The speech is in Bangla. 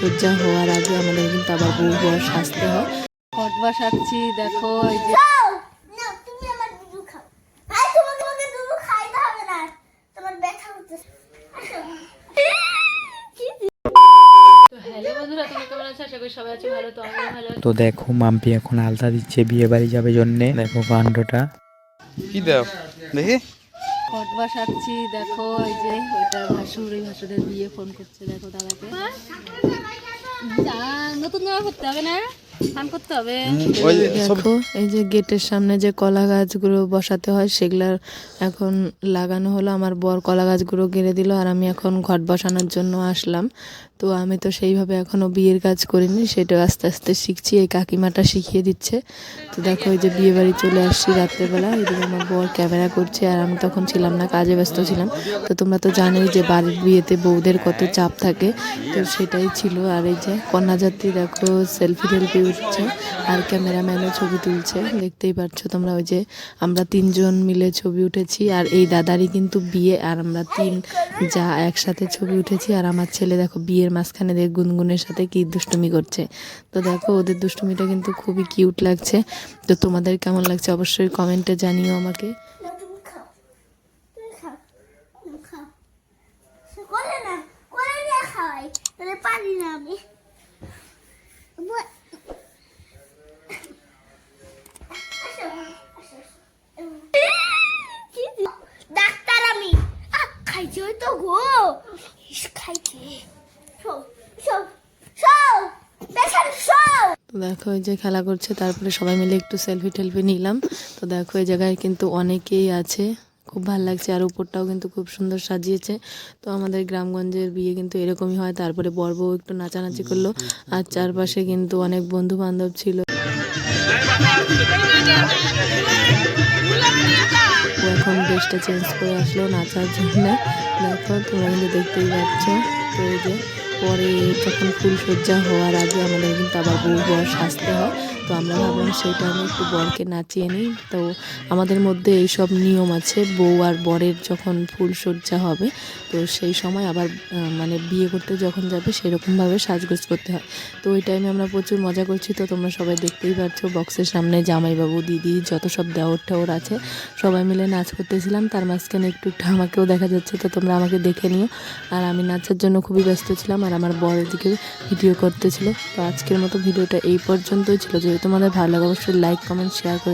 ফুলসজ্জা হওয়ার আগে আমাদের কিন্তু আবার বউ বর সাজতে হয়। ঘট বসাচ্ছি দেখো এই যে খাও! না তুমি আমার দুধু খাও। ভাই তোমাকে আমাকে দুধু খাইতে হবে না। তোমার ব্যথা হচ্ছে। আসো তো হ্যালো বন্ধুরা তুমি কেমন আছো? আশা করি সবাই আছো ভালো তো আমিও ভালো আছি। তো দেখো মাম্পি এখন আলতা দিচ্ছে বিয়ে বাড়ি যাবে জন্যে। দেখো কাণ্ডটা কি দাও দেখি। ঘট বসাচ্ছি দেখো এই যে ওইটা ভাসুর ওই ভাসুরের বিয়ে ফোন করছে দেখো দাদাকে। যা, নতুন জামা করতে হবে না? করতে হবে। দেখো এই যে গেটের সামনে যে কলা গাছগুলো বসাতে হয় সেগুলার এখন লাগানো হলো। আমার বর কলা গাছগুলো গেড়ে দিল আর আমি এখন ঘট বসানোর জন্য আসলাম। তো আমি তো সেইভাবে এখনও বিয়ের কাজ করিনি সেটা আস্তে আস্তে শিখছি। এই কাকিমাটা শিখিয়ে দিচ্ছে। তো দেখো এই যে বিয়ে বাড়ি চলে আসছি রাত্রেবেলা। এদিকে আমার বর ক্যামেরা করছে আর আমি তখন ছিলাম না কাজে ব্যস্ত ছিলাম। তো তোমরা তো জানোই যে বাড়ির বিয়েতে বউদের কত চাপ থাকে। তো সেটাই ছিল। আর এই যে কন্যাযাত্রী দেখো সেলফি টেলফি উঠছে আর ক্যামেরাম্যানও ছবি তুলছে। দেখতেই পাচ্ছ তোমরা ওই যে আমরা তিনজন মিলে ছবি উঠেছি আর এই দাদারই কিন্তু বিয়ে আর আমরা তিন যা একসাথে ছবি উঠেছি আর আমার ছেলে দেখো বিয়ের মাঝখানে দেখ গুনগুনের সাথে কি দুষ্টুমি করছে। তো দেখো ওদের দুষ্টুমিটা কিন্তু খুবই কিউট লাগছে। তো তোমাদের কেমন লাগছে অবশ্যই কমেন্টে জানিও আমাকে। না তুমি খাও। তো দেখো এই যে খেলা করছে তারপরে সবাই মিলে একটু সেলফি টেলফি নিলাম। তো দেখো এই জায়গায় কিন্তু অনেকেই আছে। খুব ভালো লাগছে আর উপরটাও কিন্তু খুব সুন্দর সাজিয়েছে। তো আমাদের গ্রামগঞ্জের বিয়ে কিন্তু এরকমই হয়। তারপরে বর বউ একটু নাচানাচি করল আর চারপাশে কিন্তু অনেক বন্ধু বান্ধব ছিল এখন ড্রেসটা চেঞ্জ করে আসলো নাচার জন্য। দেখো, তোমরা কিন্তু দেখতেই পাচ্ছ। তো এই যে পরে যখন ফুল ফুলসজ্জা হওয়ার আগে আমাদের কিন্তু আবার বউ বর সাজতে হয়, তো আমরা ভাবলাম সেটা আমি একটু বরকে নাচিয়ে নিই। তো আমাদের মধ্যে এইসব নিয়ম আছে, বউ আর বরের যখন ফুল ফুলসজ্জা হবে, তো সেই সময় আবার মানে বিয়ে করতে যখন যাবে সেরকমভাবে সাজগোজ করতে হয়। তো ওই টাইমে আমরা প্রচুর মজা করছি, তো তোমরা সবাই দেখতেই পাচ্ছ বক্সের সামনে জামাইবাবু, দিদি, যত সব দেওর টেওর আছে, সবাই মিলে নাচ করতেছিলাম। তার মাঝখানে একটু একটু আমাকেও দেখা যাচ্ছে, তো তোমরা আমাকে দেখে নিও। আর আমি নাচের জন্য খুবই ব্যস্ত ছিলাম আর আমার বরের দিকে ভিডিও করতেছিল। তো আজকের মতো ভিডিওটা এই পর্যন্তই ছিল। যদি তোমাদের ভালো লাগে, অবশ্যই লাইক কমেন্ট শেয়ার করে